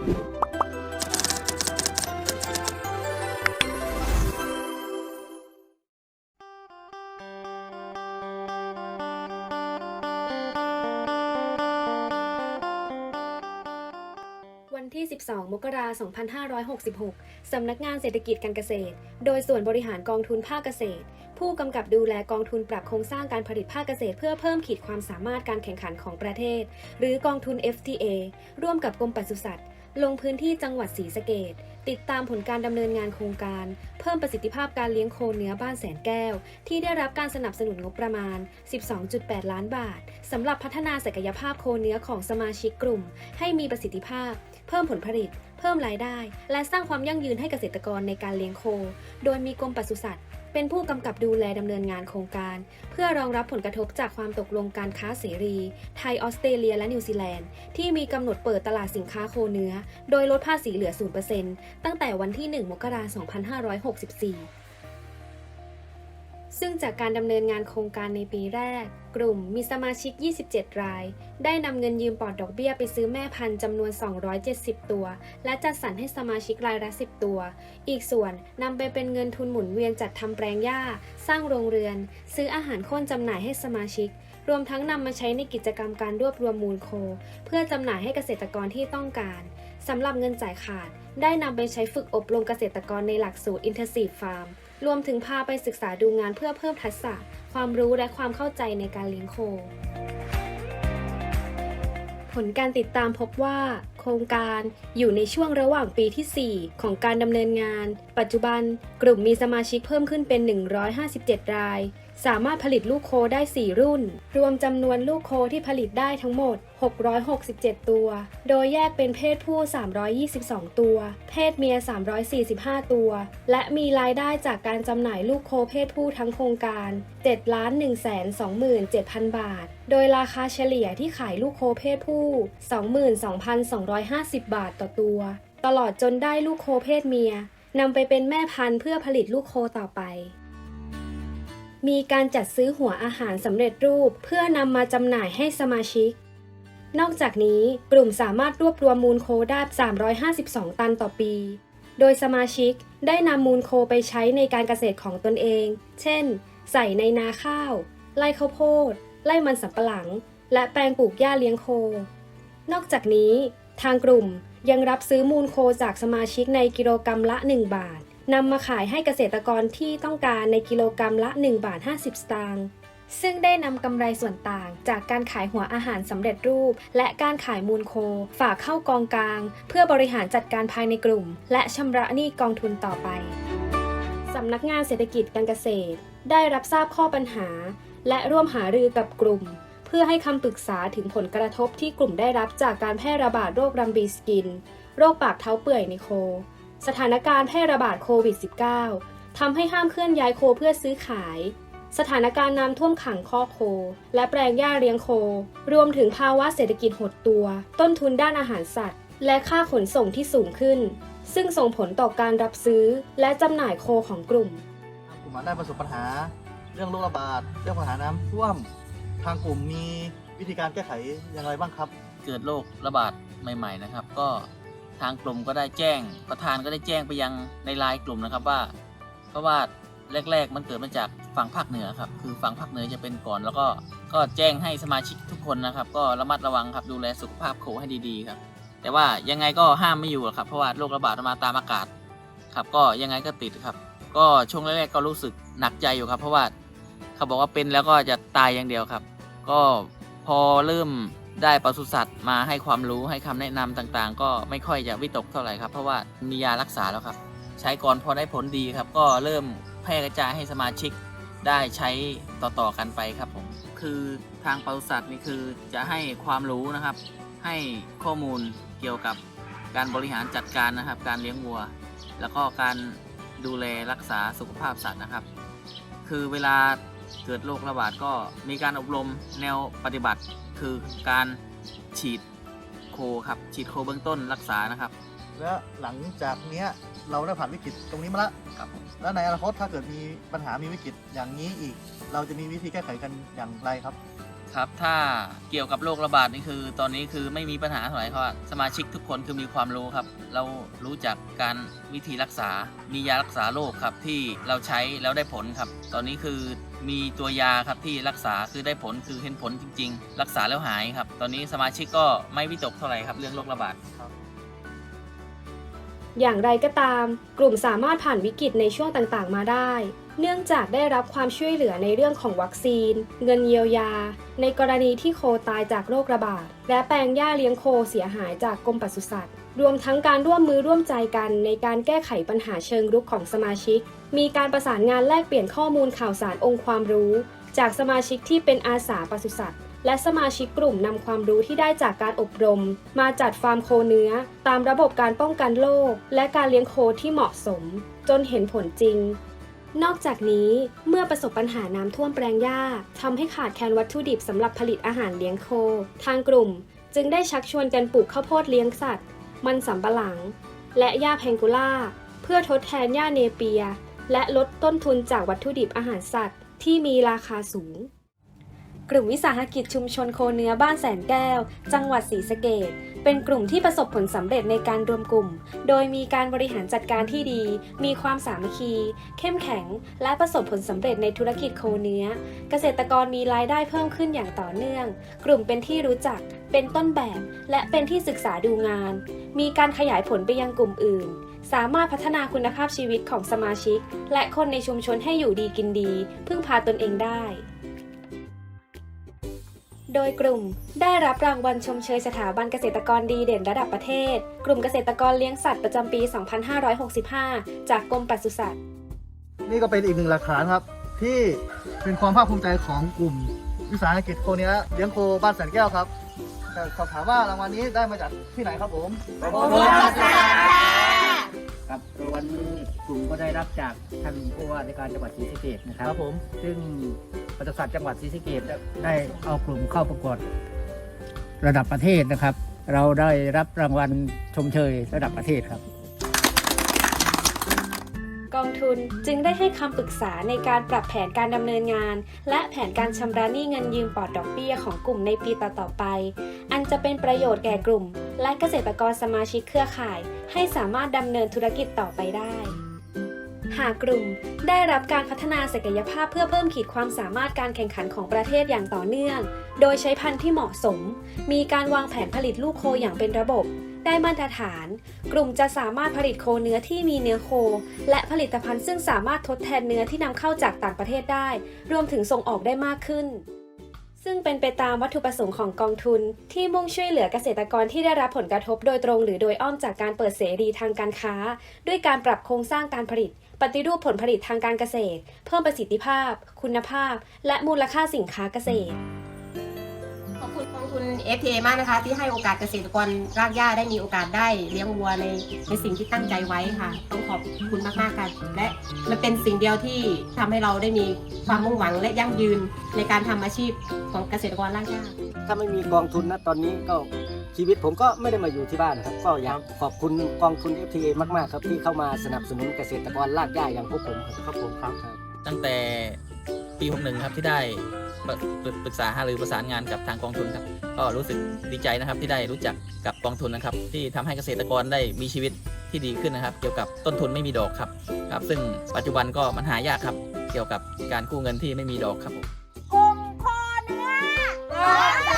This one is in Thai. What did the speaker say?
วันที่ 12 มกราคม 2566 สำนักงานเศรษฐกิจการเกษตร โดยส่วนบริหารกองทุนภาคเกษตร ผู้กำกับดูแลกองทุนปรับโครงสร้างการผลิตภาคเกษตร เพื่อเพิ่มขีดความสามารถการแข่งขันของประเทศ หรือกองทุน FTA ร่วมกับกรมปศุสัตว์ ลงพื้นที่จังหวัดศรีสะเกดติดตามผลการดำเนินงานโครงการ เพิ่มประสิทธิภาพการเลี้ยงโคเนื้อบ้านแสนแก้ว ที่ได้รับการสนับสนุนงบประมาณ 12.8 ล้านบาทสำหรับพัฒนาศักยภาพโคเนื้อของสมาชิกกลุ่ม ให้มีประสิทธิภาพ เพิ่มผลผลิต เพิ่มรายได้ และสร้างความยั่งยืนให้เกษตรกรในการเลี้ยงโค โดยมีกรมปศุสัตว์ เป็นผู้กำกับดูแลดำเนินงานโครงการ เพื่อรองรับผลกระทบจากความตกลงการค้าเสรี ไทยออสเตรเลียและนิวซีแลนด์ ที่มีกำหนดเปิดตลาดสินค้าโคเนื้อ โดยลดภาษีเหลือ 0%ตั้งแต่วันที่ 1 มกราคม 2564 ซึ่งจากการดำเนินงานโครงการในปีแรก กลุ่มมีสมาชิก 27 ราย ได้นำเงินยืมปลอดดอกเบี้ยไปซื้อแม่พันธุ์จำนวน 270 ตัว และจัดสรรให้สมาชิกรายละ 10 ตัว อีกส่วนนำไปเป็นเงินทุนหมุนเวียนจัดทำแปลงหญ้า สร้างโรงเรือน ซื้ออาหารข้นจำหน่ายให้สมาชิก รวมทั้งนำมาใช้ในกิจกรรมการรวบรวมมูลโค เพื่อจำหน่ายให้เกษตรกรที่ต้องการสำหรับเงินจ่ายขาด ได้นำไปใช้ฝึกอบรมเกษตรกรในหลักสูตร Intensive Farm รวมถึงพาไปศึกษาดูงานเพื่อเพิ่มทักษะ ความรู้และความเข้าใจในการเลี้ยงโค ผลการติดตามพบว่า โครงการอยู่ในช่วงระหว่างปีที่ 4 ของการดำเนินงาน ปัจจุบันกลุ่มมีสมาชิกเพิ่มขึ้นเป็น 157 ราย สามารถผลิตลูกโคได้ 4 รุ่น รวมจำนวนลูกโคที่ผลิตได้ทั้งหมด 667 ตัว โดยแยกเป็นเพศผู้ 322 ตัว เพศเมีย 345 ตัว และมีรายได้จากการจำหน่ายลูกโคเพศผู้ทั้งโครงการ7 1 2 7 0 0 0 บาท โดยราคาเฉลี่ยที่ขายลูกโคเพศผู้ 22,250 บาทต่อตัว ตลอดจนได้ลูกโคเพศเมียนำไปเป็นแม่พันธุ์เพื่อผลิตลูกโคต่อไป มีการจัดซื้อหัวอาหารสำเร็จรูป เพื่อนำมาจำหน่ายให้สมาชิก นอกจากนี้กลุ่มสามารถรวบรวมมูลโคได้ 352 ตันต่อปี โดยสมาชิกได้นำมูลโคไปใช้ในการเกษตรของตนเอง เช่น ใส่ในนาข้าวไร่ข้าวโพดไร่มันสำปะหลัง และแปลงปลูกหญ้าเลี้ยงโค นอกจากนี้ ทางกลุ่มยังรับซื้อมูลโคจากสมาชิกในกิโลกรรัมละ 1 บาท นำมาขายให้เกษตรกรที่ต้องการในกิโลกรรัมละ 1 บาท 50 สตางค์ซึ่งได้นำกำไรส่วนต่างจากการขายหัวอาหารสำเร็จรูป และการขายมูลโค ฝากเข้ากองกลาง เพื่อบริหารจัดการภายในกลุ่ม และชำระหนี้กองทุนต่อไปสำนักงานเศรษฐกิจการเกษตร ได้รับทราบข้อปัญหา และร่วมหารือกับกลุ่ม เพื่อให้คำปรึกษาถึงผลกระทบที่กลุ่มได้รับจากการแพร่ระบาดโรครัมบีสกิน โรคปากเท้าเปื่อยในโค สถานการณ์แพร่ระบาดโควิด -19 ทำให้ห้ามเคลื่อนย้ายโคเพื่อซื้อขาย สถานการณ์น้ำท่วมขังข้อกโค และแปลงหญ้าเลี้ยงโค รวมถึงภาวะเศรษฐกิจหดตัว ต้นทุนด้านอาหารสัตว์ และค่าขนส่งที่สูงขึ้น ซึ่งส่งผลต่อการรับซื้อและจำหน่ายโคของกลุ่ม กลุ่มได้ประสบปัญหา เรื่องโรคระบาด เรื่องปัญหาน้ำท่วม ทางกลุ่มมีวิธีการแก้ไขอย่างไรบ้างครับ เกิดโรคระบาดใหม่ ๆ นะครับ ก็ ทางกลุ่มก็ได้แจ้ง ประธานก็ได้แจ้งไปยังในไลน์กลุ่มนะครับว่า เพราะว่าแรก ๆ มันเกิดมาจากฝั่งภาคเหนือครับคือฝั่งภาคเหนือจะเป็นก่อนแล้วก็ก็แจ้งให้สมาชิกทุกคนนะครับ ก็ระมัดระวังครับดูแลสุขภาพโคให้ดีๆครับ แต่ว่ายังไงก็ห้ามไม่อยู่หรอกครับเพราะว่าโรคระบาดมาตามอากาศครับก็ยังไงก็ติดครับ ก็ช่วงแรกๆก็รู้สึกหนักใจอยู่ครับ เพราะว่าเขาบอกว่าเป็นแล้วก็จะตายอย่างเดียวครับ ก็พอเริ่ม ได้ปศุสัตว์มาให้ความรู้ให้คำแนะนำต่างๆ ก็ไม่ค่อยจะวิตกเท่าไหร่ครับเพราะว่ามียารักษาแล้วครับ ใช้ก่อนพอได้ผลดีครับ ก็เริ่มแพร่กระจายให้สมาชิกได้ใช้ต่อๆกันไปครับผมคือทางปศุสัตว์นี่คือจะให้ความรู้นะครับ ให้ข้อมูลเกี่ยวกับการบริหารจัดการนะครับ การเลี้ยงวัว แล้วก็การดูแลรักษาสุขภาพสัตว์นะครับ คือเวลาเกิดโรคระบาดก็มีการอบรมแนวปฏิบัติ คือการฉีดโคครับ ฉีดโคเบื้องต้นรักษานะครับและหลังจากเนี้ยเราได้ผ่านวิกฤตตรงนี้มาแล้วครับผมแล้วในอนาคตถ้าเกิดมีปัญหามีวิกฤตอย่างนี้อีก เราจะมีวิธีแก้ไขกันอย่างไรครับ ครับ ถ้าเกี่ยวกับโรคระบาดนี่คือ ตอนนี้คือไม่มีปัญหาเท่าไหร่ครับสมาชิกทุกคนคือมีความรู้ครับ เรารู้จักการวิธีรักษา มียารักษาโรคครับที่เราใช้แล้วได้ผลครับ ตอนนี้คือมีตัวยาครับที่รักษาคือได้ผลคือเห็นผลจริง ๆ รักษาแล้วหายครับ ตอนนี้สมาชิกก็ไม่วิตกเท่าไหร่ครับ เรื่องโรคระบาดอย่างไรก็ตาม กลุ่มสามารถผ่านวิกฤตในช่วงต่างๆ มาได้ เนื่องจากได้รับความช่วยเหลือในเรื่องของวัคซีน เงินเยียวยา ในกรณีที่โคตายจากโรคระบาด และแปลงหญ้าเลี้ยงโคเสียหายจากกรมปศุสัตว์ รวมทั้งการร่วมมือร่วมใจกันในการแก้ไขปัญหาเชิงรุกของสมาชิก มีการประสานงานแลกเปลี่ยนข้อมูลข่าวสารองค์ความรู้ จากสมาชิกที่เป็นอาสาปศุสัตว์และสมาชิกกลุ่มนำความรู้ที่ได้จากการอบรม มาจัดฟาร์มโคเนื้อ ตามระบบการป้องกันโรคและการเลี้ยงโคที่เหมาะสม จนเห็นผลจริง นอกจากนี้เมื่อประสบปัญหาน้ำท่วมแปลงหญ้าทำให้ขาดแคลนวัตถุดิบสำหรับผลิตอาหารเลี้ยงโค ทางกลุ่ม จึงได้ชักชวนกันปลูกข้าวโพดเลี้ยงสัตว์ มันสำปะหลัง และหญ้าแพงกูล่า เพื่อทดแทนหญ้าเนเปีย และลดต้นทุนจากวัตถุดิบอาหารสัตว์ ที่มีราคาสูง กลุ่มวิสาหกิจชุมชนโคเนื้อบ้านแสนแก้ว จังหวัดศรีสะเกษเป็นกลุ่มที่ประสบผลสำเร็จในการรวมกลุ่ม โดยมีการบริหารจัดการที่ดี มีความสามัคคี เข้มแข็ง และประสบผลสำเร็จในธุรกิจโคเนื้อ เกษตรกรมีรายได้เพิ่มขึ้นอย่างต่อเนื่อง กลุ่มเป็นที่รู้จัก เป็นต้นแบบ และเป็นที่ศึกษาดูงาน มีการขยายผลไปยังกลุ่มอื่นสามารถพัฒนาคุณภาพชีวิตของสมาชิก และคนในชุมชนให้อยู่ดีกินดี พึ่งพาตนเองได้ โดยกลุ่มได้รับรางวัลชมเชยสถาบันเกษตรกรดีเด่นระดับประเทศ กลุ่มเกษตรกรเลี้ยงสัตว์ประจำปี 2565 จากกรมปศุสัตว์ นี่ก็เป็นอีกหนึ่งหลักฐานครับ ที่เป็นความภาคภูมิใจของกลุ่มวิสาหกิจโคเนี้ยเลี้ยงโคบ้านแสนแก้วครับแต่สอบถามว่ารางวัลนี้ได้มาจากที่ไหนครับผมครับรางวัลนี้กลุ่มก็ได้รับจากท่านผู้ว่าราชการจังหวัดศรีสะเกษนะคครัรับบผมซึ่ง ปศุสัตว์จังหวัดศรีสะเกษได้เอากลุ่มเข้าประกวดระดับประเทศนะครับ เราได้รับรางวัลชมเชยระดับประเทศครับ กองทุนจึงได้ให้คำปรึกษาในการปรับแผนการดำเนินงาน และแผนการชำระหนี้เงินยืมปลอดดอกเบี้ยของกลุ่มในปีต่อๆไป อันจะเป็นประโยชน์แก่กลุ่ม และเกษตรกรสมาชิกเครือข่าย ให้สามารถดำเนินธุรกิจต่อไปได้ หากกลุ่มได้รับการพัฒนาศักยภาพเพื่อเพิ่มขีดความสามารถการแข่งขันของประเทศอย่างต่อเนื่อง โดยใช้พันธุ์ที่เหมาะสม มีการวางแผนผลิตลูกโคอย่างเป็นระบบ ได้มาตรฐาน กลุ่มจะสามารถผลิตโคเนื้อที่มีเนื้อโค และผลิตภัณฑ์ซึ่งสามารถทดแทนเนื้อที่นำเข้าจากต่างประเทศได้ รวมถึงส่งออกได้มากขึ้นซึ่งเป็นไปตามวัตถุประสงค์ของกองทุน ที่มุ่งช่วยเหลือเกษตรกรที่ได้รับผลกระทบโดยตรงหรือโดยอ้อมจากการเปิดเสรีทางการค้า ด้วยการปรับโครงสร้างการผลิต ปฏิรูปผลผลิตทางการเกษตร เพิ่มประสิทธิภาพ คุณภาพ และมูลค่าสินค้าเกษตร ขอบคุณกองทุน FTA มากนะคะ ที่ให้โอกาสเกษตรกรรากหญ้าได้มีโอกาสได้เลี้ยงวัวในในสิ่งที่ตั้งใจไว้ค่ะ ต้องขอบคุณมากๆค่ะและมันเป็นสิ่งเดียวที่ทำให้เราได้มีความมุ่งหวังและยั่งยืนในการทำอาชีพของเกษตรกรรากหญ้าถ้าไม่มีกองทุนนะตอนนี้ก็ ชีวิตผมก็ไม่ได้มาอยู่ที่บ้านนะครับ ก็อยากขอบคุณกองทุน FTA มากๆครับที่เข้ามาสนับสนุนเกษตรกรรากหญ้าอย่างพวกผมครับผมครับตั้งแต่ปี61ครับที่ได้ปรึปรึปรึกษาหารือประสานงานกับทางกองทุนครับ ก็รู้สึกดีใจนะครับที่ได้รู้จักกับกองทุนนะครับ ที่ทำให้เกษตรกรได้มีชีวิตที่ดีขึ้นนะครับ เกี่ยวกับต้นทุนไม่มีดอกครับครับ ซึ่งปัจจุบันก็มันหายากครับ เกี่ยวกับการกู้เงินที่ไม่มีดอกครับผมกลุ่มโคเนื้อ